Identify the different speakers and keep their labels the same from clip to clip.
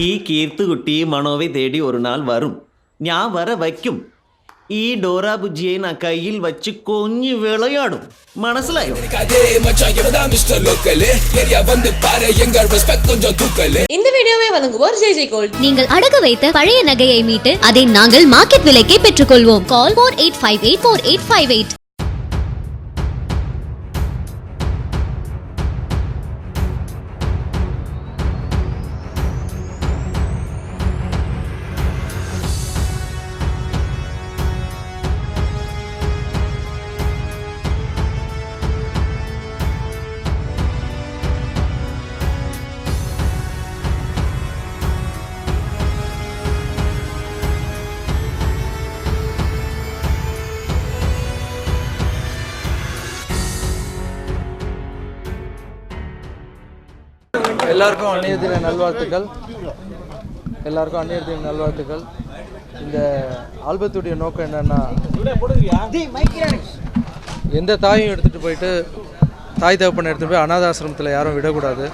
Speaker 1: ஈ கீர்த்துக்குட்டி மனோவை தேடி ஒரு நாள் வரும்
Speaker 2: நான் வர வைக்கும் ஈ டோரா புஜ்ஜியை நான் கையில் வச்சு கொஞ்சி விளையாடும் மனசுலயோ
Speaker 3: இந்த வீடியோவை வழங்குவோர் ஜெய் ஜெய் கோல்ட்
Speaker 4: நீங்கள் அடக வைத்த பழைய நகையை மீட்டு அதை நாங்கள் மார்க்கெட் விலைக்கே பெற்றுக்கொள்வோம். Call four eight five eight four eight five eight
Speaker 5: எல்லாருக்கும் அந்நிய தின நல்வாழ்த்துக்கள். எல்லாருக்கும் அந்நிய தின நல்வாழ்த்துக்கள். இந்த ஆல்பத்துடைய நோக்கம் என்னன்னா எந்த தாயும் எடுத்துகிட்டு போயிட்டு தாய் தகப்பனை எடுத்துகிட்டு போய் அநாத ஆசிரமத்தில் யாரும் விடக்கூடாது.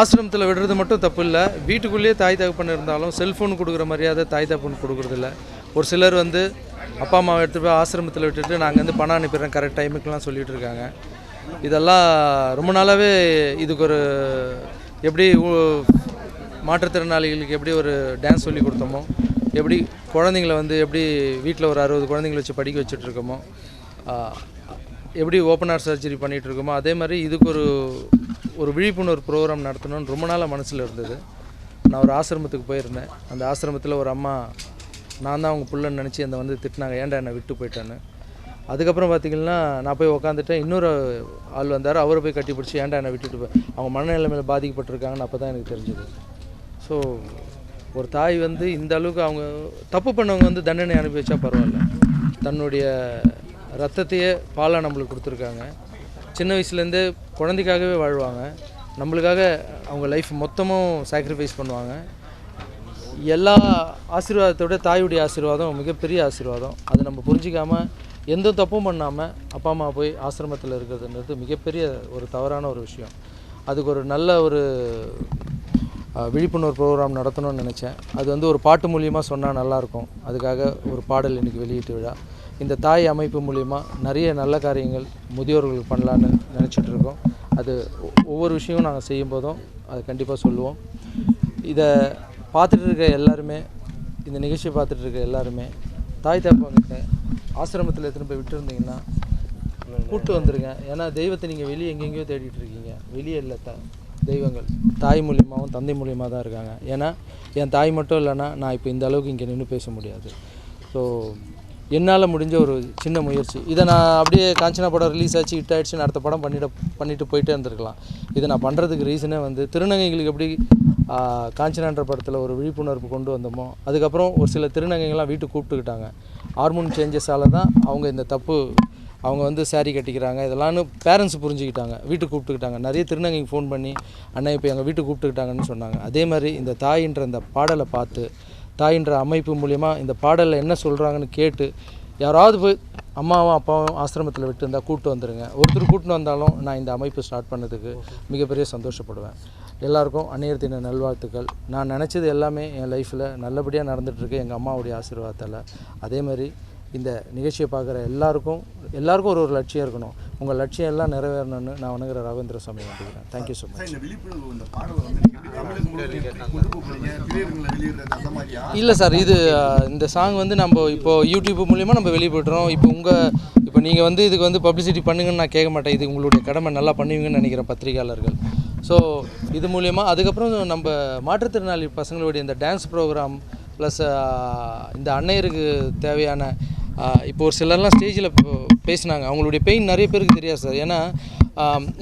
Speaker 5: ஆசிரமத்தில் விடுறது மட்டும் தப்பு இல்லை. வீட்டுக்குள்ளேயே தாய் தகப்பன் இருந்தாலும் செல்ஃபோன் கொடுக்குற மரியாதை தாய் தகப்பன் கொடுக்குறதில்ல ஒரு சிலர் வந்து அப்பா அம்மாவை எடுத்துகிட்டு போய் ஆசிரமத்தில் விட்டுட்டு நாங்கள் வந்து பணம் அனுப்பிடுறேன் கரெக்ட் டைமுக்கெலாம் சொல்லிகிட்டு இருக்காங்க. இதெல்லாம் ரொம்ப நாளாகவே இதுக்கு ஒரு எப்படி மாற்றுத்திறனாளிகளுக்கு எப்படி ஒரு டான்ஸ் சொல்லி கொடுத்தோமோ எப்படி குழந்தைங்கள வந்து எப்படி வீட்டில் ஒரு அறுபது குழந்தைங்கள வச்சு படிக்க வச்சுட்ருக்கோமோ எப்படி ஓப்பன் ஹார்ட் சர்ஜரி பண்ணிகிட்டு இருக்கோமோ அதே மாதிரி இதுக்கு ஒரு ஒரு விழிப்புணர்வு ப்ரோக்ராம் நடத்தணும்னு ரொம்ப நாளாக மனசில் இருந்தது. நான் ஒரு ஆசிரமத்துக்கு போயிருந்தேன். அந்த ஆசிரமத்தில் ஒரு அம்மா நான் தான் அவங்க பிள்ளைன்னு நினச்சி அந்த வந்து திட்டினாங்க ஏன்டா என்னை விட்டு போயிட்டேன்னு? அதுக்கப்புறம் பார்த்தீங்கன்னா நான் போய் உக்காந்துட்டேன். இன்னொரு ஆள் வந்தார். அவரை போய் கட்டி பிடிச்சி ஏன்டா என்னை விட்டுட்டு போய்? அவங்க மனநிலைமையில் பாதிக்கப்பட்டிருக்காங்கன்னு அப்போ தான் எனக்கு தெரிஞ்சது. ஸோ ஒரு தாய் வந்து இந்த அளவுக்கு அவங்க தப்பு பண்ணவங்க வந்து தண்டனை அனுப்பி வச்சா பரவாயில்ல. தன்னுடைய ரத்தத்தையே பாலாக நம்மளுக்கு கொடுத்துருக்காங்க. சின்ன வயசுலேருந்தே குழந்தைக்காகவே வாழ்வாங்க. நம்மளுக்காக அவங்க லைஃப் மொத்தமும் சாக்ரிஃபைஸ் பண்ணுவாங்க. எல்லா ஆசீர்வாதத்தோட தாயுடைய ஆசீர்வாதம் மிகப்பெரிய ஆசீர்வாதம். அதை நம்ம புரிஞ்சிக்காமல் எந்த தப்பும் பண்ணாமல் அப்பா அம்மா போய் ஆசிரமத்தில் இருக்கிறதுன்றது மிகப்பெரிய ஒரு தவறான ஒரு விஷயம். அதுக்கு ஒரு நல்ல ஒரு விழிப்புணர்வு ப்ரோக்ராம் நடத்தணும்னு நினச்சேன். அது வந்து ஒரு பாட்டு மூலியமாக சொன்னால் நல்லாயிருக்கும் அதுக்காக ஒரு பாடல் இன்றைக்கி வெளியீட்டு விழா. இந்த தாய் அமைப்பு மூலிமா நிறைய நல்ல காரியங்கள் முதியோர்களுக்கு பண்ணலான்னு நினச்சிட்டு இருக்கோம். அது ஒவ்வொரு விஷயமும் நாங்கள் செய்யும்போதும் அதை கண்டிப்பாக சொல்லுவோம். இதை பார்த்துட்டு இருக்க எல்லாருமே இந்த நிகழ்ச்சியை பார்த்துட்டு இருக்க எல்லாருமே தாய் தப்பங்கிட்ட ஆசிரமத்தில் எடுத்துன்னு போய் விட்டுருந்தீங்கன்னா கூட்டு வந்துருங்க. ஏன்னா தெய்வத்தை நீங்கள் வெளியே எங்கெங்கேயோ தேடிட்டு இருக்கீங்க. வெளியே இல்லை த தெய்வங்கள். தாய் மூலியமாகவும் தந்தை மூலியமாக தான் இருக்காங்க. ஏன்னா என் தாய் மட்டும் இல்லைன்னா நான் இப்போ இந்த அளவுக்கு இங்கே நின்று பேச முடியாது. ஸோ என்னால் முடிஞ்ச ஒரு சின்ன முயற்சி. இதை நான் அப்படியே காஞ்சனா படம் ரிலீஸ் ஆச்சு ஹிட் ஆயிடுச்சுன்னு அடுத்த படம் பண்ணிட பண்ணிட்டு போயிட்டே இருந்திருக்கலாம். இதை நான் பண்ணுறதுக்கு ரீசனே வந்து திருநங்கைகளுக்கு எப்படி காஞ்சனான்ற படத்தில் ஒரு விழிப்புணர்வு கொண்டு வந்தோமோ அதுக்கப்புறம் ஒரு சில திருநங்கைகள்லாம் வீட்டுக்கு கூப்பிட்டுக்கிட்டாங்க. ஹார்மோன் சேஞ்சஸால் தான் அவங்க இந்த தப்பு அவங்க வந்து சேரீ கட்டிக்கிறாங்க. இதெல்லாம்னு பேரண்ட்ஸ் புரிஞ்சுக்கிட்டாங்க. வீட்டுக்கு கூப்பிட்டுக்கிட்டாங்க. நிறைய திருநங்கைக்கு ஃபோன் பண்ணி அண்ணா இப்போ எங்கள் வீட்டுக்கு கூப்பிட்டுக்கிட்டாங்கன்னு சொன்னாங்க. அதே மாதிரி இந்த தாயின்ற இந்த பாடலை பார்த்து தாயின்ற அமைப்பு மூலிமா இந்த பாடலில் என்ன சொல்கிறாங்கன்னு கேட்டு யாராவது போய் அம்மாவும் அப்பாவும் ஆசிரமத்தில் விட்டு இருந்தால் கூப்பிட்டு வந்துடுங்க ஒருத்தர் கூட்டின்னு வந்தாலும் நான் இந்த அமைப்பு ஸ்டார்ட் பண்ணதுக்கு மிகப்பெரிய சந்தோஷப்படுவேன். எல்லாருக்கும் அந்நியர் தின நல்வாழ்த்துக்கள். நான் நினச்சது எல்லாமே என் லைஃப்பில் நல்லபடியாக நடந்துகிட்ருக்கு எங்கள் அம்மாவுடைய ஆசீர்வாதத்தால். அதே மாதிரி இந்த நிகழ்ச்சியை பார்க்குற எல்லாருக்கும் எல்லாருக்கும் ஒரு ஒரு லட்சியம் இருக்கணும். உங்கள் லட்சியம் எல்லாம் நிறைவேறணும்னு நான் வணங்குற ராகவேந்திர சாமி வேண்டிக்கிறேன் தேங்க்யூ ஸோ மச் இல்லை சார் இது இந்த சாங் வந்து நம்ம இப்போ யூடியூப் மூலிமா நம்ம வெளியிடுறோம். இப்போ உங்கள் இப்போ நீங்கள் வந்து இதுக்கு வந்து பப்ளிசிட்டி பண்ணுங்கன்னு நான் கேட்க மாட்டேன். இது உங்களுடைய கடமை. நல்லா பண்ணுவீங்கன்னு நினைக்கிறேன் பத்திரிகையாளர்கள். ஸோ இது மூலயமா அதுக்கப்புறம் நம்ம மாற்றுத்திறனாளி பசங்களுடைய இந்த டான்ஸ் ப்ரோக்ராம் ப்ளஸ் இந்த அன்னையருக்கு தேவையான இப்போ ஒரு சிலர்லாம் ஸ்டேஜில் பேசினாங்க. அவங்களுடைய பெயின் நிறைய பேருக்கு தெரியாது சார் ஏன்னா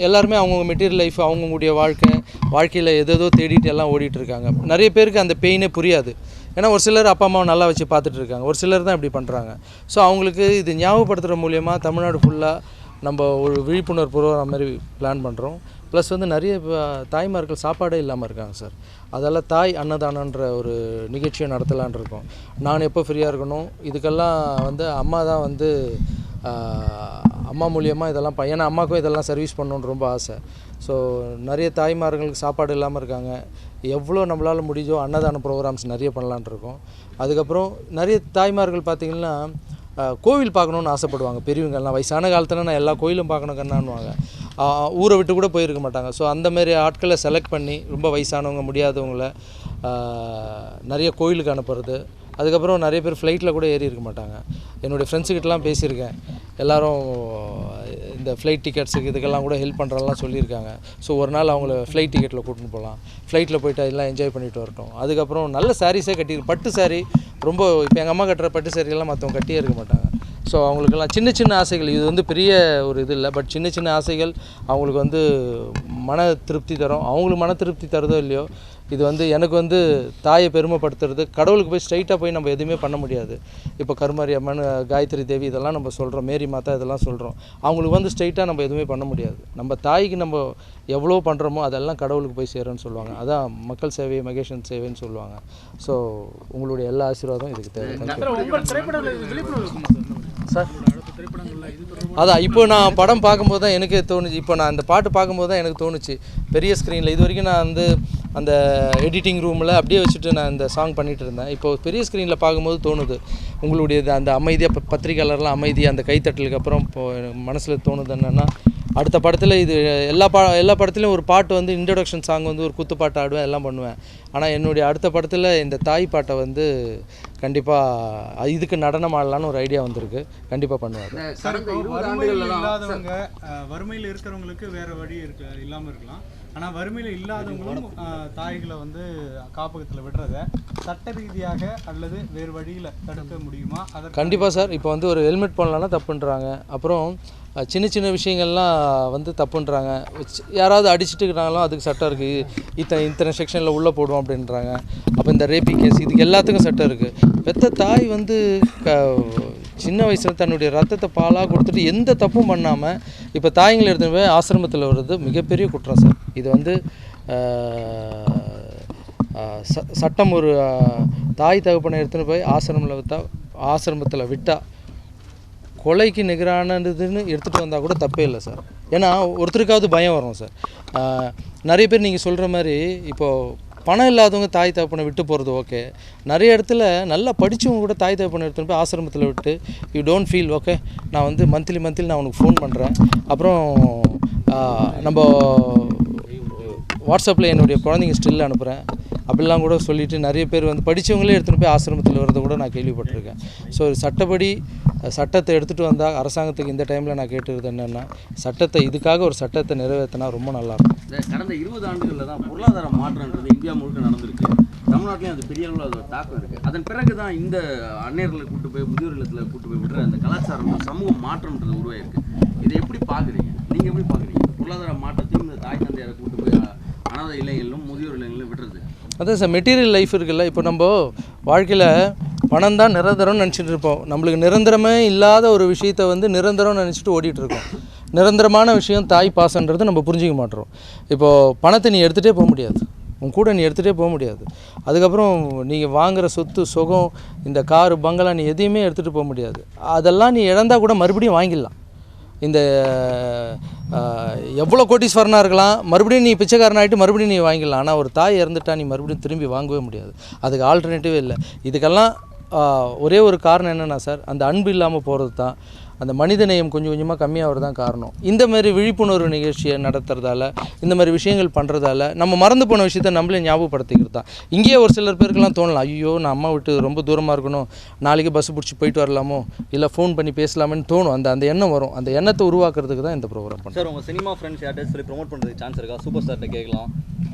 Speaker 5: எல்லாருமே அவங்கவுங்க மெட்டீரியல் லைஃப் அவங்கவுங்களுடைய வாழ்க்கை வாழ்க்கையில் எதேதோ தேடிட்டு எல்லாம் ஓடிட்டுருக்காங்க. நிறைய பேருக்கு அந்த பெயினே புரியாது. ஏன்னா ஒரு சிலர் அப்பா அம்மாவை நல்லா வச்சு பார்த்துட்டு இருக்காங்க ஒரு சிலர் தான் இப்படி பண்ணுறாங்க ஸோ அவங்களுக்கு இது ஞாபகப்படுத்துகிற மூலயமா தமிழ்நாடு ஃபுல்லாக நம்ம ஒரு விழிப்புணர்வு ப்ரோக்ராம் மாதிரி பிளான் பண்ணுறோம் ப்ளஸ் வந்து நிறைய இப்போ தாய்மார்கள் சாப்பாடே இல்லாமல் இருக்காங்க சார் அதெல்லாம் தாய் அன்னதானன்ற ஒரு நிகழ்ச்சியை நடத்தலான் இருக்கோம். நான் எப்போ ஃப்ரீயாக இருக்கணும்? இதுக்கெல்லாம் வந்து அம்மா தான் வந்து அம்மா மூலியமாக இதெல்லாம் ஏன்னா அம்மாவுக்கும் இதெல்லாம் சர்வீஸ் பண்ணணுன்னு ரொம்ப ஆசை. ஸோ நிறைய தாய்மார்களுக்கு சாப்பாடு இல்லாமல் இருக்காங்க. எவ்வளோ நம்மளால் முடிஞ்சோ அன்னதான ப்ரோக்ராம்ஸ் நிறைய பண்ணலான்னு இருக்கோம். அதுக்கப்புறம் நிறைய தாய்மார்கள் பார்த்திங்கன்னா கோவில் பார்க்கணுன்னு ஆசைப்படுவாங்க. பெரியவங்கெல்லாம் வயசான காலத்தில் நான் எல்லா கோயிலும் பார்க்கணும் கண்ணான்வாங்க ஊரை விட்டு கூட போயிருக்க மாட்டாங்க. ஸோ அந்தமாரி ஆட்களை செலக்ட் பண்ணி ரொம்ப வயசானவங்க முடியாதவங்கள நிறைய கோயிலுக்கு அனுப்புறது. அதுக்கப்புறம் நிறைய பேர் ஃப்ளைட்டில் கூட ஏறி இருக்க மாட்டாங்க. என்னுடைய ஃப்ரெண்ட்ஸுக்கிட்டலாம் பேசியிருக்கேன். எல்லோரும் இந்த ஃப்ளைட் டிக்கெட்ஸுக்கு இதுக்கெல்லாம் கூட ஹெல்ப் பண்ணுறலாம் சொல்லியிருக்காங்க. ஸோ ஒரு நாள் அவங்கள ஃப்ளைட் டிக்கெட்டில் கூட்டின்னு போகலாம். ஃப்ளைட்டில் போயிட்டு எல்லாம் என்ஜாய் பண்ணிட்டு வரட்டும். அதுக்கப்புறம் நல்ல சாரீஸே கட்டி பட்டு சாரீ ரொம்ப இப்போ எங்கள் அம்மா கட்டுற பட்டு saree மற்றவங்க கட்டியே இருக்க மாட்டாங்க. ஸோ அவங்களுக்கெல்லாம் சின்ன சின்ன ஆசைகள். இது வந்து பெரிய ஒரு இது இல்லை. பட் சின்ன சின்ன ஆசைகள் அவங்களுக்கு வந்து மன திருப்தி தரும். அவங்களுக்கு மன திருப்தி தருதோ இல்லையோ இது வந்து எனக்கு வந்து தாயை பெருமைப்படுத்துறது கடவுளுக்கு போய் ஸ்ட்ரைட்டாக போய் நம்ம எதுவுமே பண்ண முடியாது. இப்போ கருமாரி அம்மன் காயத்ரி தேவி இதெல்லாம் நம்ம சொல்கிறோம் மேரி மாதா இதெல்லாம் சொல்கிறோம் அவங்களுக்கு வந்து ஸ்ட்ரைட்டாக நம்ம எதுவுமே பண்ண முடியாது. நம்ம தாய்க்கு நம்ம எவ்வளோ பண்ணுறோமோ அதெல்லாம் கடவுளுக்கு போய் சேரும்னு சொல்லுவாங்க. அதான் மக்கள் சேவை மகேஷன் சேவைன்னு சொல்லுவாங்க. ஸோ உங்களுடைய எல்லா ஆசீர்வாதம் இதுக்கு தேவை. சார். அதான் இப்போ நான் படம் பார்க்கும்போது தான் எனக்கே தோணுச்சு. இப்போ நான் அந்த பாட்டு பார்க்கும்போது தான் எனக்கு தோணுச்சு. பெரிய ஸ்க்ரீனில் இது வரைக்கும் நான் வந்து அந்த எடிட்டிங் ரூமில் அப்படியே வச்சுட்டு நான் இந்த சாங் பண்ணிகிட்டு இருந்தேன். இப்போ பெரிய ஸ்க்ரீனில் பார்க்கும்போது தோணுது. உங்களுடைய அந்த அமைதியாக பத்திரிக்கையாளர்லாம் அமைதி அந்த கைத்தட்டலுக்கு அப்புறம் இப்போ மனசில் தோணுது என்னென்னா அடுத்த படத்தில் இது எல்லா பா எல்லா படத்துலையும் ஒரு பாட்டு வந்து இன்ட்ரடக்ஷன் சாங் வந்து ஒரு குத்து பாட்டு ஆடுவேன் எல்லாம் பண்ணுவேன். ஆனால் என்னுடைய அடுத்த படத்தில் இந்த தாய் பாட்டை வந்து கண்டிப்பாக இதுக்கு நடனம் ஆடலான்னு ஒரு ஐடியா வந்திருக்கு. கண்டிப்பாக
Speaker 6: ஆண்டுகள்ல இல்லாதவங்க வறுமையில இருக்கிறவங்களுக்கு வேற வழி இருக்க இல்லாம இருக்கலாம். ஆனா வறுமையில இல்லாதவங்களும் தாய்களை வந்து காப்பகத்துல விடுறத சட்ட ரீதியாக அல்லது வேறு வழியில தடுக்க முடியுமா? அதற்கு
Speaker 5: கண்டிப்பாக சார். இப்போ வந்து ஒரு ஹெல்மெட் போடலான்னா தப்புன்றாங்க. அப்புறம் சின்ன சின்ன விஷயங்கள்லாம் வந்து தப்புன்றாங்க. யாராவது அடிச்சுட்டு இருக்கிறாங்களோ அதுக்கு சட்டம் இருக்குது இத்தனை இத்தனை செக்ஷனில் உள்ளே போடுவோம் அப்படின்றாங்க. அப்போ இந்த ரேபி கேஸ் இதுக்கு எல்லாத்துக்கும் சட்டம் இருக்குது பெத்த தாய் வந்து க சின்ன வயசில் தன்னுடைய ரத்தத்தை பாலாக கொடுத்துட்டு எந்த தப்பும் பண்ணாமல் இப்போ தாய்ங்களை எடுத்துன்னு போய் ஆசிரமத்தில் வர்றது மிகப்பெரிய குற்றம் சார். இது வந்து ச சட்டம் ஒரு தாய் தகப்பனை எடுத்துன்னு போய் ஆசிரமில் விட்டால் ஆசிரமத்தில் விட்டால் கொலைக்கு நிகரானதுன்னு எடுத்துகிட்டு வந்தால் கூட தப்பே இல்லை சார். ஏன்னா ஒருத்தருக்காவது பயம் வரும் சார். நிறைய பேர் நீங்கள் சொல்கிற மாதிரி இப்போது பணம் இல்லாதவங்க தாய் தகப்பனை விட்டு போகிறது ஓகே. நிறைய இடத்துல நல்லா படித்தவங்க கூட தாய் தகப்பனை எடுத்துகிட்டு போய் ஆசிரமத்தில் விட்டு யூ டோன்ட் ஃபீல் ஓகே நான் வந்து மந்த்லி மந்த்லி நான் உனக்கு ஃபோன் பண்ணுறேன் அப்புறம் நம்ம வாட்ஸ்அப்பில் என்னுடைய குழந்தைங்க ஸ்டில் அனுப்புகிறேன். அப்படிலாம் கூட சொல்லிவிட்டு நிறைய பேர் வந்து படித்தவங்களே எடுத்துகிட்டு போய் ஆசிரமத்தில் வரதை கூட நான் கேள்விப்பட்டிருக்கேன். ஸோ சட்டப்படி சட்டத்தை எடுத்துகிட்டு வந்தால் அரசாங்கத்துக்கு இந்த டைமில் நான் கேட்டுருது என்னென்னா சட்டத்தை இதுக்காக ஒரு சட்டத்தை நிறைவேற்றினா ரொம்ப நல்லாயிருக்கும்.
Speaker 7: கடந்த இருபது ஆண்டுகளில் தான் பொருளாதார மாற்றம்ன்றது இந்தியா முழுக்க நடந்திருக்கு. தமிழ்நாட்டிலையும் அது பெரிய அளவில் அது தாக்கம் இருக்குது அதன் பிறகு தான் இந்த அன்னையர்களை கூட்டு போய் முதியோர் இல்லத்தில் கூட்டு போய் விடுற அந்த கலாச்சாரம் சமூக மாற்றம்ன்றது உருவாயிருக்கு. இதை எப்படி பார்க்குறீங்க? நீங்கள் எப்படி பார்க்குறீங்க? பொருளாதார மாற்றத்தையும் இந்த தாய் தந்தையரை கூட்டு போய் அனாதை இளைஞர்களும் முதியோர் இளைஞர்களும் விடுறது.
Speaker 5: அதான் சார் மெட்டீரியல் லைஃப் இருக்குல்ல இப்போ நம்ம வாழ்க்கையில் பணம் தான் நிரந்தரம்னு நினச்சிட்டு இருப்போம். நம்மளுக்கு நிரந்தரமே இல்லாத ஒரு விஷயத்தை வந்து நிரந்தரம்னு நினச்சிட்டு ஓடிட்டு இருக்கோம். நிரந்தரமான விஷயம் தாய் பாசன்றது நம்ம புரிஞ்சிக்க மாட்டோம். இப்போது பணத்தை நீ எடுத்துகிட்டே போக முடியாது. உன் கூட நீ எடுத்துகிட்டே போக முடியாது. அதுக்கப்புறம் நீங்கள் வாங்குகிற சொத்து சுகம் இந்த காரு பங்களா நீ எதையுமே எடுத்துகிட்டு போக முடியாது. அதெல்லாம் நீ இழந்தால் கூட மறுபடியும் வாங்கிடலாம். இந்த எவ்வளோ கோட்டீஸ்வரனாக இருக்கலாம் மறுபடியும் நீ பிச்சைக்காரன் ஆகிட்டு மறுபடியும் நீ வாங்கிடலாம். ஆனால் ஒரு தாய் இறந்துட்டா நீ மறுபடியும் திரும்பி வாங்கவே முடியாது. அதுக்கு ஆல்டர்னேட்டிவே இல்லை. இதுக்கெல்லாம் ஒரே ஒரு காரணம் என்னென்னா சார் அந்த அன்பு இல்லாமல் போகிறது தான் அந்த மனித நேயம் கொஞ்சம் கொஞ்சமாக கம்மியாகிறது தான் காரணம். இந்த மாதிரி விழிப்புணர்வு நிகழ்ச்சியை நடத்துறதால இந்த மாதிரி விஷயங்கள் பண்ணுறதால நம்ம மறந்து போன விஷயத்த நம்மளே ஞாபகப்படுத்திக்கிறது? தான் இங்கேயே ஒரு சிலர் பேருக்கெல்லாம் தோணலாம். ஐயோ நான் அம்மா விட்டு ரொம்ப தூரமாக இருக்கணும். நாளைக்கு பஸ் பிடிச்சி போயிட்டு வரலாமோ? இல்லை ஃபோன் பண்ணி பேசலாமேன்னு தோணும். அந்த அந்த எண்ணம் வரும். அந்த எண்ணத்தை உருவாக்குறதுக்கு தான் இந்த ப்ரோக்ராம் பண்ணுறோம்
Speaker 8: சார் உங்கள் சினிமா ஃப்ரெண்ட்ஸ் யார்கிட்ட சொல்லி ப்ரோமோட் பண்ணுறதுக்கு சான்ஸ் இருக்கா? சூப்பர் ஸ்டார்கிட்ட கேட்கலாம்.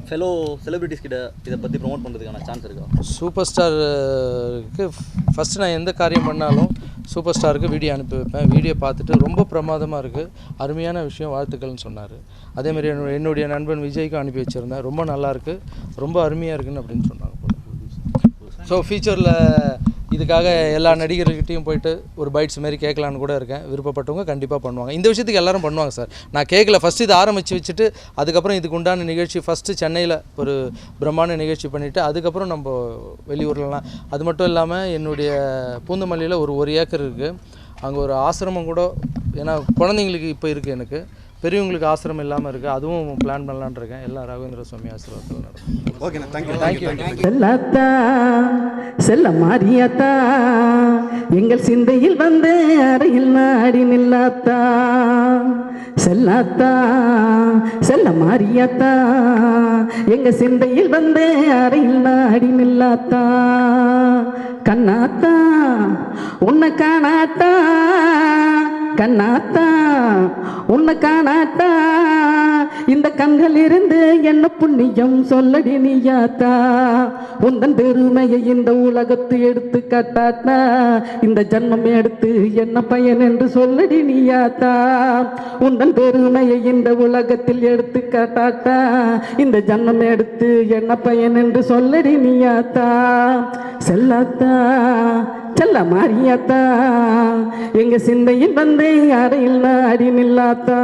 Speaker 8: ஃபெலோ செலிபிரிட்டிஸ் கிட்ட இதை பற்றி ப்ரோமோட் பண்ணுறதுக்கான சான்ஸ் இருக்கா?
Speaker 5: சூப்பர் ஸ்டாருக்கு ஃபஸ்ட்டு நான் எந்த காரியம் பண்ணாலும் சூப்பர் ஸ்டாருக்கு வீடியோ அனுப்பி வைப்பேன். வீடியோ பார்த்துட்டு ரொம்ப பிரமாதமாக இருக்குது அருமையான விஷயம் வாழ்த்துக்கள்னு சொன்னார். அதேமாதிரி என்னுடைய என்னுடைய நண்பன் விஜய்க்கும் அனுப்பி வச்சுருந்தேன். ரொம்ப நல்லாயிருக்கு ரொம்ப அருமையாக இருக்குன்னு அப்படின்னு சொன்னாங்க போல. ஸோ ஃபியூச்சரில் இதுக்காக எல்லா நடிகர்கிட்டையும் போயிட்டு ஒரு பைட்ஸ் மாதிரி கேட்கலான்னு கூட இருக்கேன். விருப்பப்பட்டவங்க கண்டிப்பாக பண்ணுவாங்க. இந்த விஷயத்துக்கு எல்லாரும் பண்ணுவாங்க சார். நான் கேட்கல. ஃபஸ்ட்டு இதை ஆரம்பித்து வச்சுட்டு அதுக்கப்புறம் இதுக்கு உண்டான நிகழ்ச்சி ஃபஸ்ட்டு சென்னையில் ஒரு பிரம்மாண்ட நிகழ்ச்சி பண்ணிவிட்டு அதுக்கப்புறம் நம்ம வெளியூர்லலாம். அது மட்டும் இல்லாமல் என்னுடைய பூந்தமல்லியில் ஒரு ஒரு ஏக்கர் இருக்குது அங்கே ஒரு ஆசிரமம் கூட ஏன்னா குழந்தைங்களுக்கு இப்போ இருக்குது எனக்கு. பெரியவங்களுக்கு ஆசிரமம் இல்லாமல் இருக்குது அதுவும் பிளான் பண்ணலான்னு இருக்கேன். எல்லாம் ராகவேந்திர சுவாமி ஆசீர்வாதத்தில் நடக்கும்
Speaker 9: ஓகேண்ணா தேங்க்யூ
Speaker 5: தேங்க்யூ
Speaker 10: செல்லாத்தா செல்ல மாறியாத்தா எங்கள் சிந்தையில் வந்து அறையில் நாடி நில்லாத்தா. செல்லாத்தா செல்ல மாறியாத்தா எங்க சிந்தையில் வந்து அறையில் நாடி நில்லாத்தா. கண்ணாத்தா உன்னை காணாத்தா கண்ணாத்தா உன்னை காணாத்தா. இந்த கண்கள் இருந்து என்ன புண்ணியம் சொல்லடி நீயாத்தா உந்தன் பெருமையை இந்த உலகத்து எடுத்து காட்டாட்டா இந்த ஜன்மம் எடுத்து என்ன பயன் என்று சொல்லடி நீயாத்தா உந்தன் பெருமையை இந்த உலகத்தில் எடுத்து காட்டாட்டா இந்த ஜன்மம் எடுத்து என்ன பயன் என்று சொல்லடி நீயாத்தா செல்லாத்தா? செல்ல மாறியாத்தா? எங்க சிந்தையில் வந்து அறையில் நாடி நில்லாத்தா?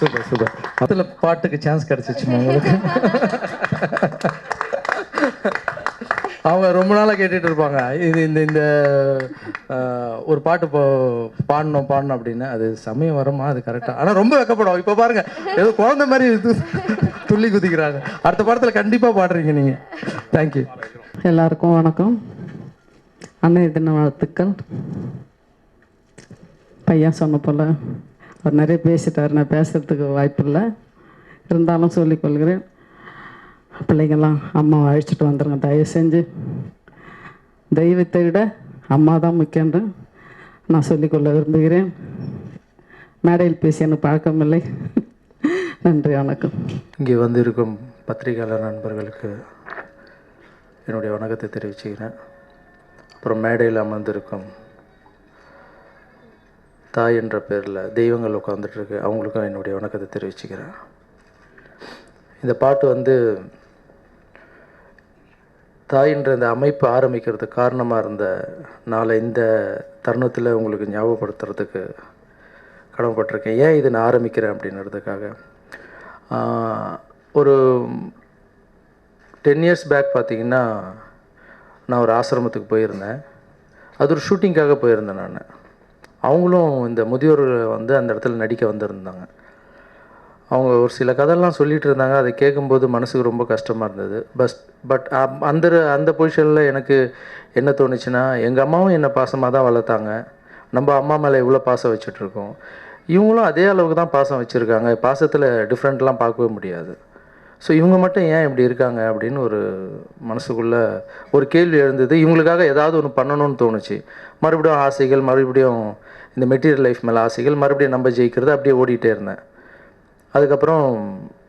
Speaker 5: Super super. அதில் பாட்டுக்கு சான்ஸ் கிடச்சிச்சுமா உங்களுக்கு? அவங்க ரொம்ப நாளாக கேட்டுட்டு இருப்பாங்க. இது இந்த இந்த ஒரு பாட்டு இப்போ பாடணும் பாடணும் அப்படின்னு. அது சமயம் வருமா? அது கரெக்டாக ஆனால் ரொம்ப வெக்கப்படும். இப்போ பாருங்க. ஏதோ குழந்த மாதிரி துள்ளி குதிக்கிறாங்க. அடுத்த படத்தில் கண்டிப்பாக பாடுறீங்க நீங்கள் தேங்க்யூ
Speaker 10: எல்லாருக்கும் வணக்கம். அன்னைய தின வாழ்த்துக்கள். பையன் சொன்ன போல் அவர் நிறைய பேசிட்டார். நான் பேசுகிறதுக்கு வாய்ப்பு இல்லை. இருந்தாலும் சொல்லிக்கொள்கிறேன் பிள்ளைங்கள்லாம் அம்மாவை அழைச்சிட்டு வந்துடுங்க தயவு செஞ்சு தெய்வத்தை விட அம்மா தான் முக்கியன்று நான் சொல்லிக்கொள்ள விரும்புகிறேன். மேடையில் பேசி எனக்கு பழக்கமில்லை. நன்றி வணக்கம்.
Speaker 5: இங்கே வந்திருக்கும் பத்திரிகையாளர் நண்பர்களுக்கு என்னுடைய வணக்கத்தை தெரிவிச்சுக்கிறேன். அப்புறம் மேடையில் அமர்ந்திருக்கும் தாய் என்ற பேரில் தெய்வங்கள் உட்காந்துட்ருக்கு அவங்களுக்கும் என்னுடைய வணக்கத்தை தெரிவிச்சுக்கிறேன். இந்த பாட்டு வந்து தாயின்ற இந்த அமைப்பு ஆரம்பிக்கிறதுக்கு காரணமாக இருந்த நாளை இந்த தருணத்தில் உங்களுக்கு ஞாபகப்படுத்துறதுக்கு கடமைப்பட்டிருக்கேன். ஏன் இது நான் ஆரம்பிக்கிறேன் அப்படின்றதுக்காக? ஒரு டென் இயர்ஸ் பேக் பார்த்திங்கன்னா நான் ஒரு ஆசிரமத்துக்கு போயிருந்தேன். அது ஒரு ஷூட்டிங்காக போயிருந்தேன் நான். அவங்களும் இந்த முதியோர்கள் வந்து அந்த இடத்துல நடிக்க வந்திருந்தாங்க. அவங்க ஒரு சில கதையெல்லாம் சொல்லிட்டு இருந்தாங்க. அதை கேட்கும்போது மனசுக்கு ரொம்ப கஷ்டமாக இருந்தது. பஸ் பட் அந்த அந்த பொசிஷனில் எனக்கு என்ன தோணுச்சுன்னா எங்கள் அம்மாவும் என்னை பாசமாக தான் வளர்த்தாங்க. நம்ம அம்மா மேலே இவ்வளோ பாசம் வச்சுட்ருக்கோம் இவங்களும் அதே அளவுக்கு தான் பாசம் வச்சுருக்காங்க. பாசத்தில் டிஃப்ரெண்ட்லாம் பார்க்கவே முடியாது. ஸோ இவங்க மட்டும் ஏன் இப்படி இருக்காங்க அப்படின்னு ஒரு மனசுக்குள்ளே ஒரு கேள்வி எழுந்தது. இவங்களுக்காக ஏதாவது ஒன்று பண்ணணும்னு தோணுச்சு. மறுபடியும் ஆசைகள் மறுபடியும் இந்த மெட்டீரியல் லைஃப் மேலே ஆசைகள் மறுபடியும் நம்ம ஜெயிக்கிறது அப்படியே ஓடிட்டே இருந்தேன். அதுக்கப்புறம்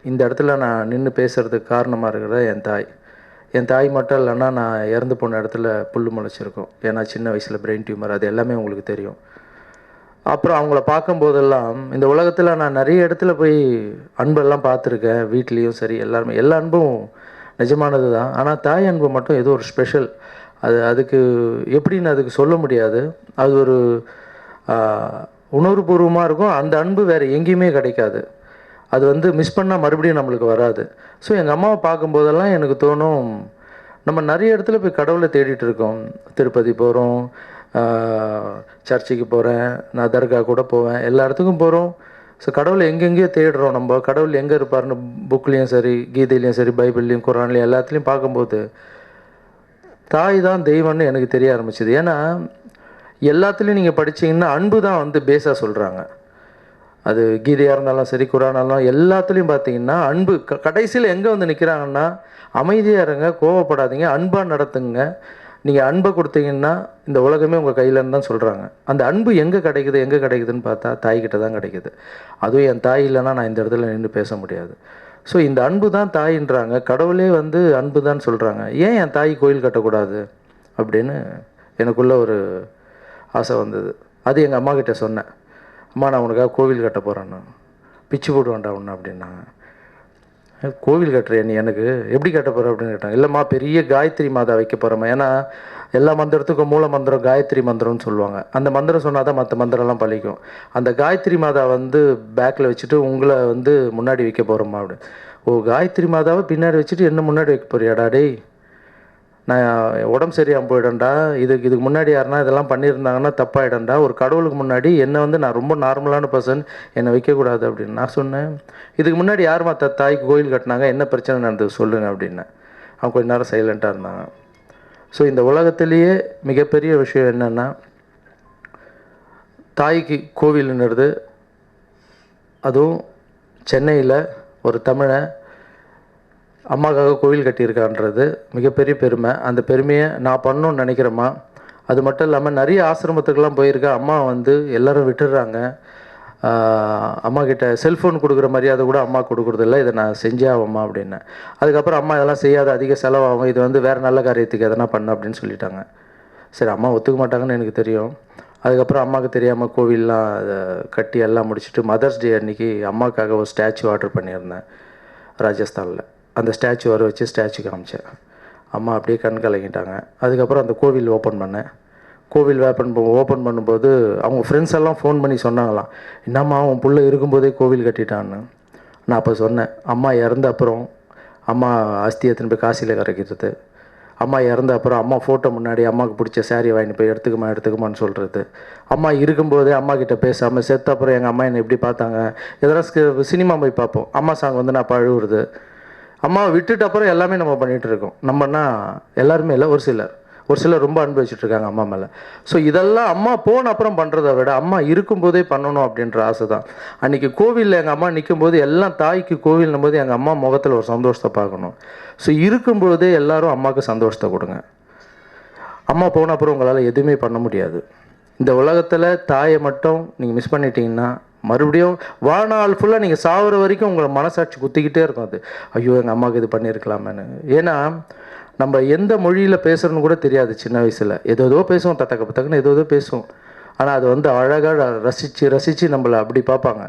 Speaker 5: இந்த இடத்துல நான் நின்று பேசுகிறதுக்கு காரணமாக இருக்கிறது என் தாய். என் தாய் மட்டும் இல்லைன்னா நான் இறந்து போன இடத்துல புல் முளைச்சிருக்கோம். ஏன்னா சின்ன வயசில் பிரெயின் டியூமர் அது எல்லாமே உங்களுக்கு தெரியும். அப்புறம் அவங்கள பார்க்கும்போதெல்லாம் இந்த உலகத்தில் நான் நிறைய இடத்துல போய் அன்பெல்லாம் பார்த்துருக்கேன். வீட்லேயும் சரி எல்லாருமே எல்லா அன்பும் நிஜமானது தான். ஆனால் தாய் அன்பு மட்டும் ஏதோ ஒரு ஸ்பெஷல் அது அதுக்கு எப்படின்னு அதுக்கு சொல்ல முடியாது. அது ஒரு உணர்வுபூர்வமாக இருக்கும். அந்த அன்பு வேறு எங்கேயுமே கிடைக்காது. அது வந்து மிஸ் பண்ணால் மறுபடியும் நம்மளுக்கு வராது. ஸோ எங்கள் அம்மாவை பார்க்கும்போதெல்லாம் எனக்கு தோணும் நம்ம நிறைய இடத்துல போய் கடவுளை தேடிட்டு இருக்கோம். திருப்பதி போகிறோம் சர்ச்சுக்கு போகிறேன் நான் தர்கா கூட போவேன் எல்லா இடத்துக்கும் போகிறோம் ஸோ கடவுளை எங்கெங்கேயோ தேடுறோம் நம்ம. கடவுள் எங்கே இருப்பாருன்னு புக்லேயும் சரி கீதையிலையும் சரி பைபிள்லேயும் குரான்லேயும் எல்லாத்துலேயும் பார்க்கும்போது தாய் தான் தெய்வம்னு எனக்கு தெரிய ஆரம்பிச்சது. ஏன்னா எல்லாத்துலேயும் நீங்கள் படிச்சீங்கன்னா அன்பு தான் வந்து பேஸாக சொல்கிறாங்க அது கீதையாக இருந்தாலும் சரி குரானாலும் எல்லாத்துலேயும் பார்த்தீங்கன்னா அன்பு. க கடைசியில் எங்கே வந்து நிற்கிறாங்கன்னா அமைதியாக இருங்க கோவப்படாதீங்க அன்பாக நடத்துங்க. நீங்கள் அன்பை கொடுத்தீங்கன்னா இந்த உலகமே உங்கள் கையிலன்னு தான் சொல்கிறாங்க அந்த அன்பு எங்கே கிடைக்குது எங்கே கிடைக்குதுன்னு பார்த்தா தாய்கிட்ட தான் கிடைக்குது. அதுவும் என் தாய் இல்லைன்னா நான் இந்த இடத்துல நின்று பேச முடியாது. ஸோ இந்த அன்பு தான் தாயின்றாங்க. கடவுளே வந்து அன்பு தான் சொல்கிறாங்க ஏன் என் தாய் கோயில் கட்டக்கூடாது? அப்படின்னு எனக்குள்ள ஒரு ஆசை வந்தது. அது எங்கள் அம்மாக்கிட்ட சொன்னேன். அம்மா நான் உனக்காக கோவில் கட்ட போகிறேன்னு பிச்சு போடுவேன்டா ஒன்று அப்படின்னாங்க. கோவில் கட்டுறேன் நீ எனக்கு? எப்படி கட்ட போகிற அப்படின்னு கேட்டாங்க. இல்லைம்மா பெரிய காயத்ரி மாதா வைக்க போகிறோம்மா ஏன்னா எல்லா மந்திரத்துக்கும் மூல மந்திரம் காயத்ரி மந்திரம்னு சொல்லுவாங்க. அந்த மந்திரம் சொன்னால் தான் மற்ற மந்திரம்லாம் பழிக்கும். அந்த காயத்ரி மாதா வந்து பேக்கில் வச்சுட்டு உங்களை வந்து முன்னாடி வைக்க போகிறோம்மா அப்படின்னு ஓ காயத்ரி மாதாவை பின்னாடி வச்சுட்டு என்ன முன்னாடி வைக்க போறியாடா டேய்? நான் உடம்பு சரியாக போயிடண்டா இதுக்கு இதுக்கு முன்னாடி யாருன்னா இதெல்லாம் பண்ணியிருந்தாங்கன்னா தப்பாயிடண்டா ஒரு கடவுளுக்கு முன்னாடி என்னை வந்து நான் ரொம்ப நார்மலான பர்சன் என்னை வைக்கக்கூடாது அப்படின்னு நான் சொன்னேன். இதுக்கு முன்னாடி யாரும்மா த தாய்க்கு கோயில் கட்டினாங்க? என்ன பிரச்சனை நடந்தது சொல்லுங்க அப்படின்னேன் அவங்க கொஞ்ச நேரம் சைலண்ட்டாக இருந்தாங்க. ஸோ இந்த உலகத்திலேயே மிகப்பெரிய விஷயம் என்னென்னா தாய்க்கு கோவில்ன்றது அதுவும் சென்னையில் ஒரு தமிழை அம்மாக்காக கோவில் கட்டியிருக்கான்றது மிகப்பெரிய பெருமை. அந்த பெருமையை நான் பண்ணணும்னு நினைக்கிறேம்மா. அது மட்டும் இல்லாமல் நிறைய ஆசிரமத்துக்கெல்லாம் போயிருக்கேன் அம்மா வந்து எல்லாரும் விட்டுடுறாங்க. அம்மா கிட்ட செல்ஃபோன் கொடுக்குற மரியாதை கூட அம்மா கொடுக்குறதில்ல இதை நான் செஞ்சே ஆகும்மா அப்படின்னேன் அதுக்கப்புறம் அம்மா இதெல்லாம் செய்யாத அதிக செலவாகும். இது வந்து வேறு நல்ல காரியத்துக்கு எதனா பண்ண அப்படின்னு சொல்லிட்டாங்க. சரி அம்மா ஒத்துக்க மாட்டாங்கன்னு எனக்கு தெரியும். அதுக்கப்புறம் அம்மாவுக்கு தெரியாமல் கோவில்லாம் அதை கட்டி எல்லாம் முடிச்சுட்டு மதர்ஸ் டே அன்னைக்கு அம்மாவுக்காக ஒரு ஸ்டாச்சு ஆர்டர் பண்ணியிருந்தேன். ராஜஸ்தானில். அந்த ஸ்டாச்சு வர வச்சு ஸ்டாச்சு காமிச்சேன். அம்மா அப்படியே கண் கலங்கிட்டாங்க. அதுக்கப்புறம் அந்த கோவில் ஓப்பன் பண்ணேன். கோவில் ஓப்பன் ஓப்பன் பண்ணும்போது அவங்க ஃப்ரெண்ட்ஸ் எல்லாம் ஃபோன் பண்ணி சொன்னாங்களாம். என்னம்மா அவன் பிள்ளை இருக்கும்போதே கோவில் கட்டிட்டான்னு. நான் அப்போ சொன்னேன் அம்மா இறந்த அப்புறம் அம்மா அஸ்தி எடுத்துன்னு போய் காசியில் கரைக்கிறது. அம்மா இறந்த அப்புறம் அம்மா ஃபோட்டோ முன்னாடி அம்மாவுக்கு பிடிச்ச saree வாங்கிட்டு போய் எடுத்துக்குமா எடுத்துக்குமான்னு சொல்கிறது அம்மா இருக்கும்போதே அம்மா கிட்ட பேசாமல் செத்த அப்புறம் எங்கள் அம்மா என்னை எப்படி பார்த்தாங்க? எதனா சினிமா போய் பார்ப்போம். அம்மா சாங் வந்து நான் பழுவுறது. அம்மாவை விட்டுட்டு அப்புறம் எல்லாமே நம்ம பண்ணிகிட்டு இருக்கோம். நம்மன்னா எல்லாருமே இல்லை ஒரு சிலர். ஒரு சிலர் ரொம்ப அனுபவிச்சுட்டு இருக்காங்க அம்மா மேலே. ஸோ இதெல்லாம் அம்மா போன அப்புறம் பண்ணுறதை விட அம்மா இருக்கும்போதே பண்ணணும் அப்படின்ற ஆசை தான் அன்றைக்கி கோவிலில் எங்கள் அம்மா நிற்கும்போது எல்லாம் தாய்க்கு கோவில்னும் போது எங்கள் அம்மா முகத்தில் ஒரு சந்தோஷத்தை பார்க்கணும். ஸோ இருக்கும்போதே எல்லாரும் அம்மாவுக்கு சந்தோஷத்தை கொடுங்க. அம்மா போன அப்புறம் உங்களால் எதுவுமே பண்ண முடியாது. இந்த உலகத்தில் தாயை மட்டும் நீங்கள் மிஸ் பண்ணிட்டீங்கன்னா மறுபடியும் வாழ்நாள் ஃபுல்லாக நீங்கள் சாகுற வரைக்கும் உங்களை மனசாட்சி குத்திக்கிட்டே இருக்கும் அது. ஐயோ எங்கள் அம்மாவுக்கு இது பண்ணியிருக்கலாமேன்னு. ஏன்னா நம்ம எந்த மொழியில் பேசுகிறோன்னு கூட தெரியாது சின்ன வயசில். ஏதோ ஏதோ பேசுவோம் தத்தக்க பத்தக்கன்னு ஏதோ ஏதோ பேசுவோம். ஆனால் அது வந்து அழகாக ரசித்து ரசித்து நம்மளை அப்படி பார்ப்பாங்க.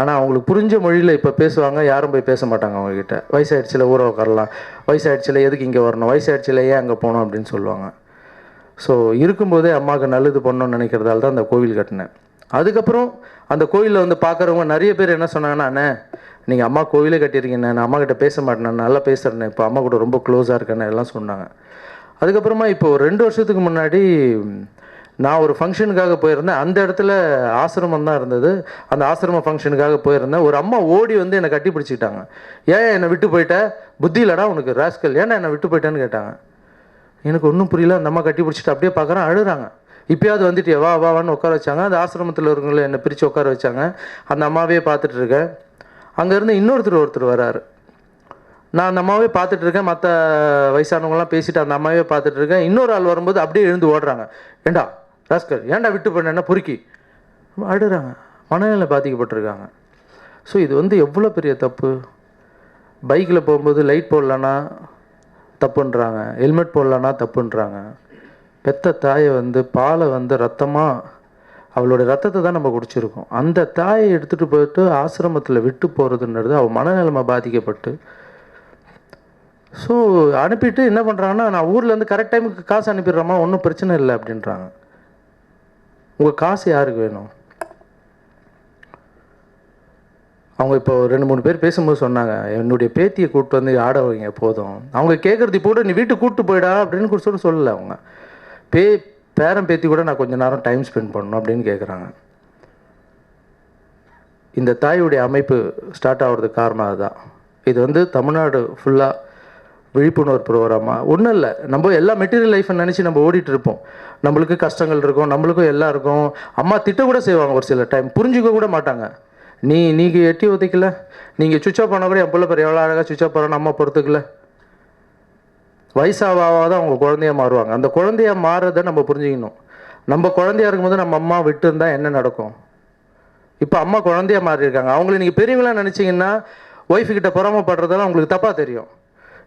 Speaker 5: ஆனால் அவங்களுக்கு புரிஞ்ச மொழியில் இப்போ பேசுவாங்க யாரும் போய் பேச மாட்டாங்க அவங்கக்கிட்ட வயசாயிடுச்சில் ஊற உட்காரலாம். வயசாயிடுச்சில் எதுக்கு இங்கே வரணும்? வயசாயிடுச்சில் ஏன் அங்கே போகணும்? அப்படின்னு சொல்லுவாங்க. ஸோ இருக்கும்போதே அம்மாவுக்கு நல்லது பண்ணணும்னு நினைக்கிறதால தான் அந்த கோவில் கட்டினேன். அதுக்கப்புறம் அந்த கோயிலில் வந்து பார்க்குறவங்க நிறைய பேர் என்ன சொன்னாங்கன்னா அண்ணே நீங்கள் அம்மா கோயிலே கட்டியிருக்கீங்க நான் அம்மா கிட்ட பேச மாட்டேன் நல்லா பேசுகிறேன் இப்போ அம்மா கூட ரொம்ப க்ளோஸாக இருக்கேன்னு எல்லாம் சொன்னாங்க. அதுக்கப்புறமா இப்போ ஒரு ரெண்டு வருஷத்துக்கு முன்னாடி நான் ஒரு ஃபங்க்ஷனுக்காக போயிருந்தேன். அந்த இடத்துல ஆசிரமம் தான் இருந்தது. அந்த ஆசிரம ஃபங்க்ஷனுக்காக போயிருந்தேன். ஒரு அம்மா ஓடி வந்து என்னை கட்டி பிடிச்சிக்கிட்டாங்க. ஏன் என்னை விட்டு போயிட்ட? புத்தி இல்லடா உனக்கு ராஸ்கல் ஏன்னா என்னை விட்டு போயிட்டேன்னு கேட்டாங்க. எனக்கு ஒன்றும் புரியல. அந்த அம்மா கட்டி பிடிச்சிட்டு அப்படியே பார்க்குறேன் அழுகிறாங்க. இப்பயாவது வந்துட்டு வா வா வான்னு உட்கார வச்சாங்க. அந்த ஆசிரமத்தில் இருக்கிறவங்கள என்னை பிரித்து உட்கார வச்சாங்க. அந்த அம்மாவே பார்த்துட்டு இருக்கேன் அங்கேருந்து இன்னொருத்தர் ஒருத்தர் வராரு. நான் அந்த அம்மாவே பார்த்துட்டு இருக்கேன் மற்ற வயசானவங்களாம் பேசிட்டு அந்த அம்மாவே பார்த்துட்டு இருக்கேன் இன்னொரு ஆள் வரும்போது அப்படியே எழுந்து ஓடுறாங்க. ஏண்டா ராஸ்கர் ஏன்டா விட்டு பண்ண பொறுக்கி? அழுறாங்க மனநிலை பாதிக்கப்பட்டிருக்காங்க. ஸோ இது வந்து எவ்வளோ பெரிய தப்பு? பைக்கில் போகும்போது லைட் போடலன்னா தப்புன்றாங்க. ஹெல்மெட் போடலன்னா தப்புன்றாங்க. பெத்த தாயை வந்து பாலை வந்து ரத்தமாக அவளோட ரத்தத்தை தான் நம்ம குடிச்சிருக்கோம். அந்த தாயை எடுத்துகிட்டு போயிட்டு ஆசிரமத்தில் விட்டு போகிறதுன்றது அவள் மனநிலைமை பாதிக்கப்பட்டு ஸோ அனுப்பிட்டு என்ன பண்ணுறாங்கன்னா நான் ஊர்லேருந்து கரெக்ட் டைமுக்கு காசு அனுப்பிடுறோமா ஒன்றும் பிரச்சனை இல்லை அப்படின்றாங்க. உங்கள் காசு யாருக்கு வேணும்? அவங்க இப்போ ரெண்டு மூணு பேர் பேசும்போது சொன்னாங்க என்னுடைய பேத்தியை கூப்பிட்டு வந்து ஆட வைங்க போதும். அவங்க கேட்குறது இப்போ கூட நீ வீட்டுக்கு கூப்பிட்டு போயிடா அப்படின்னு கூட சொல்லி சொல்லலை அவங்க. பே பேரன் பேத்தி கூட நான் கொஞ்சம் நேரம் டைம் ஸ்பெண்ட் பண்ணணும் அப்படின்னு கேட்குறாங்க இந்த தாயுடைய அமைப்பு ஸ்டார்ட் ஆகிறதுக்கு காரணம் அதுதான். இது வந்து தமிழ்நாடு ஃபுல்லாக விழிப்புணர்வு ப்ரோக்ராமாக ஒன்றும் இல்லை. நம்ம எல்லா மெட்டீரியல் லைஃப்பை நினச்சி நம்ம ஓடிட்டு இருப்போம். நம்மளுக்கு கஷ்டங்கள் இருக்கும் நம்மளுக்கும் எல்லாம் இருக்கும். அம்மா திட்ட கூட செய்வாங்க ஒரு சில டைம் புரிஞ்சுக்க கூட மாட்டாங்க. நீ நீங்கள் எட்டி ஒதுக்கல? நீங்கள் சுவிச் ஆஃப் பண்ண கூட என் பிள்ளை பேர் எவ்வளோ அழகாக சுவிச் ஆஃப் பண்ணணும் அம்மா பொறுத்துக்கல? வயசாவாக தான் அவங்க குழந்தைய மாறுவாங்க. அந்த குழந்தைய மாறுறதை நம்ம புரிஞ்சுக்கணும். நம்ம குழந்தையா இருக்கும்போது நம்ம அம்மா விட்டு இருந்தால் என்ன நடக்கும்? இப்போ அம்மா குழந்தையா மாறி இருக்காங்க அவங்கள நீங்கள் பெரியவங்களாம் நினச்சிங்கன்னா ஒய்ஃபு கிட்ட பொறாமப்படுறதெல்லாம் உங்களுக்கு தப்பாக தெரியும்.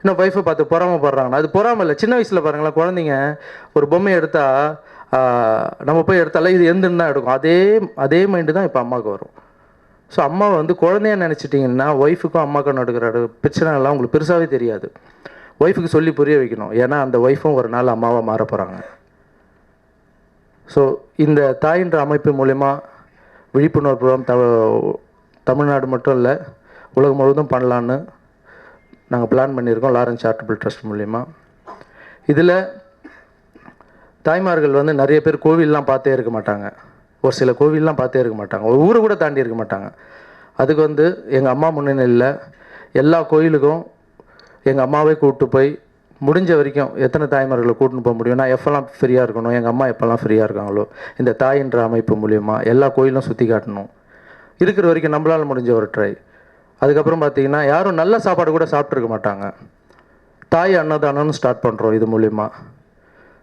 Speaker 5: இன்னும் ஒய்ஃபை பார்த்து பொறாமப்படுறாங்க அது பொறாம இல்லை. சின்ன வயசில் பாருங்களேன் குழந்தைங்க ஒரு பொம்மையை எடுத்தால் நம்ம போய் எடுத்தாலே இது எந்துன்னு தான் எடுக்கும். அதே அதே மைண்டு தான் இப்போ அம்மாவுக்கு வரும். ஸோ அம்மாவை வந்து குழந்தைய நினச்சிட்டிங்கன்னா ஒய்ஃபுக்கும் அம்மாவுக்கும் நடக்கிற பிரச்சனை எல்லாம் உங்களுக்கு பெருசாகவே தெரியாது. ஒய்ஃபுக்கு சொல்லி புரிய வைக்கணும். ஏன்னா அந்த ஒய்ஃபும் ஒரு நாள் அம்மாவாக மாற போகிறாங்க ஸோ இந்த தாயின்ற அமைப்பு மூலயமா விழிப்புணர்வு program த தமிழ்நாடு மட்டும் இல்லை உலகம் முழுவதும் பண்ணலான்னு நாங்கள் பிளான் பண்ணியிருக்கோம் லாரன்ஸ் சார்ட்டபிள் ட்ரஸ்ட் மூலிமா இதில் தாய்மார்கள் வந்து நிறைய பேர் கோவில்லாம் பார்த்தே இருக்க மாட்டாங்க. ஒரு சில கோவில்லாம் பார்த்தே இருக்க மாட்டாங்க. ஒரு ஊரை கூட தாண்டி இருக்க மாட்டாங்க. அதுக்கு வந்து எங்கள் அம்மா முன்னணியில் எல்லா கோயிலுக்கும் எங்கள் அம்மாவே கூப்பிட்டு போய் முடிஞ்ச வரைக்கும் எத்தனை தாய்மார்களை கூட்டின்னு போக முடியும் நான் எப்போல்லாம் ஃப்ரீயாக இருக்கணும் எங்கள் அம்மா எப்போல்லாம் ஃப்ரீயாக இருக்காங்களோ இந்த தாயின்ற அமைப்பு மூலியமா எல்லா கோயிலும் சுற்றி காட்டணும். இருக்கிற வரைக்கும் நம்மளால் முடிஞ்ச ஒரு ட்ரை அதுக்கப்புறம் பார்த்தீங்கன்னா யாரும் நல்ல சாப்பாடு கூட சாப்பிட்ருக்க மாட்டாங்க. தாய் அன்னதானம்னு ஸ்டார்ட் பண்ணுறோம் இது மூலிமா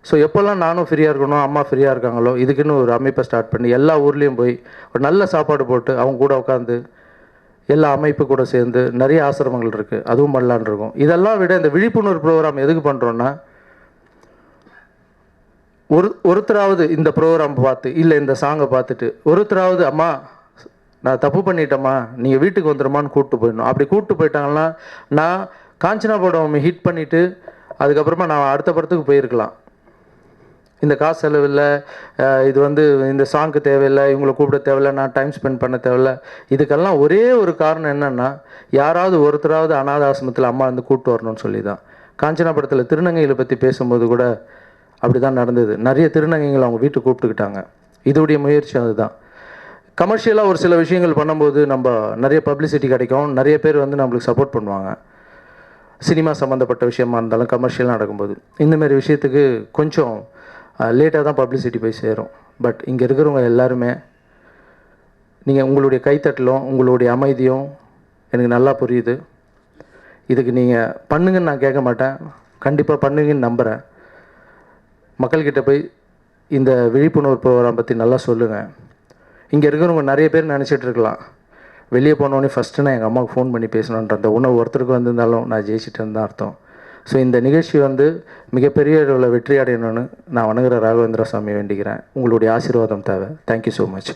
Speaker 5: ஸோ எப்போல்லாம் நானும் ஃப்ரீயாக இருக்கணும் அம்மா ஃப்ரீயாக இருக்காங்களோ இதுக்குன்னு ஒரு அமைப்பை ஸ்டார்ட் பண்ணி எல்லா ஊர்லேயும் போய் ஒரு நல்ல சாப்பாடு போட்டு அவங்க கூட உட்காந்து எல்லா அமைப்பு கூட சேர்ந்து நிறைய ஆசிரமங்கள் இருக்குது அதுவும் பண்ணலான்னு இருக்கும். இதெல்லாம் விட இந்த விழிப்புணர்வு ப்ரோக்ராம் எதுக்கு பண்ணுறோன்னா ஒரு ஒருத்தராவது இந்த ப்ரோக்ராம் பார்த்து இல்லை இந்த சாங்கை பார்த்துட்டு ஒருத்தராவது அம்மா நான் தப்பு பண்ணிட்டேம்மா நீங்கள் வீட்டுக்கு வந்துடுமான்னு கூப்பிட்டு போயிடணும். அப்படி கூப்பிட்டு போயிட்டாங்கன்னா நான் காஞ்சனா படம் ஹிட் பண்ணிவிட்டு அதுக்கப்புறமா நான் அடுத்த படத்துக்கு போயிருக்கலாம். இந்த காசு செலவில்லை இது வந்து இந்த சாங்க்கு தேவையில்லை இவங்களை கூப்பிட தேவையில்லை நான் டைம் ஸ்பெண்ட் பண்ண தேவையில்லை. இதுக்கெல்லாம் ஒரே ஒரு காரணம் என்னென்னா யாராவது ஒருத்தராவது அனாத ஆசிரமத்தில் அம்மா வந்து கூப்பிட்டு வரணும்னு சொல்லி தான் காஞ்சனா படத்தில் திருநங்கைகளை பற்றி பேசும்போது கூட அப்படி தான் நடந்தது. நிறைய திருநங்கைகளை அவங்க வீட்டுக்கு கூப்பிட்டுக்கிட்டாங்க. இதோடைய முயற்சி அதுதான். கமர்ஷியலாக ஒரு சில விஷயங்கள் பண்ணும்போது நம்ம நிறைய பப்ளிசிட்டி கிடைக்கும். நிறைய பேர் வந்து நம்மளுக்கு சப்போர்ட் பண்ணுவாங்க. சினிமா சம்மந்தப்பட்ட விஷயமா இருந்தாலும் கமர்ஷியலாக நடக்கும்போது. இந்தமாரி விஷயத்துக்கு கொஞ்சம் லேட்டாக தான் பப்ளிசிட்டி போய் சேரும். பட் இங்கே இருக்கிறவங்க எல்லாருமே நீங்கள் உங்களுடைய கைத்தட்டலும் உங்களுடைய அமைதியும் எனக்கு நல்லா புரியுது. இதுக்கு நீங்கள் பண்ணுங்கன்னு நான் கேட்க மாட்டேன். கண்டிப்பாக பண்ணுங்கன்னு நம்புகிறேன் மக்கள்கிட்ட போய் இந்த விழிப்புணர்வு ப்ரோக்ராம் பற்றி நல்லா சொல்லுங்கள் இங்கே இருக்கிறவங்க நிறைய பேர் நினச்சிட்டு இருக்கலாம். வெளியே போனோடனே ஃபஸ்ட்டு நான் எங்கள் அம்மாவுக்கு ஃபோன் பண்ணி பேசணுன்ற அந்த உணவு ஒருத்தருக்கு வந்திருந்தாலும் நான் ஜெயிச்சிட்டேன்னு தான் அர்த்தம். ஸோ இந்த நிகழ்ச்சி வந்து மிகப்பெரிய அளவில் வெற்றி அடையணும்னு நான் வணங்குற ராகவேந்திர சுவாமி வேண்டிக்கிறேன். உங்களுடைய ஆசீர்வாதம் தேவை. Thank you so much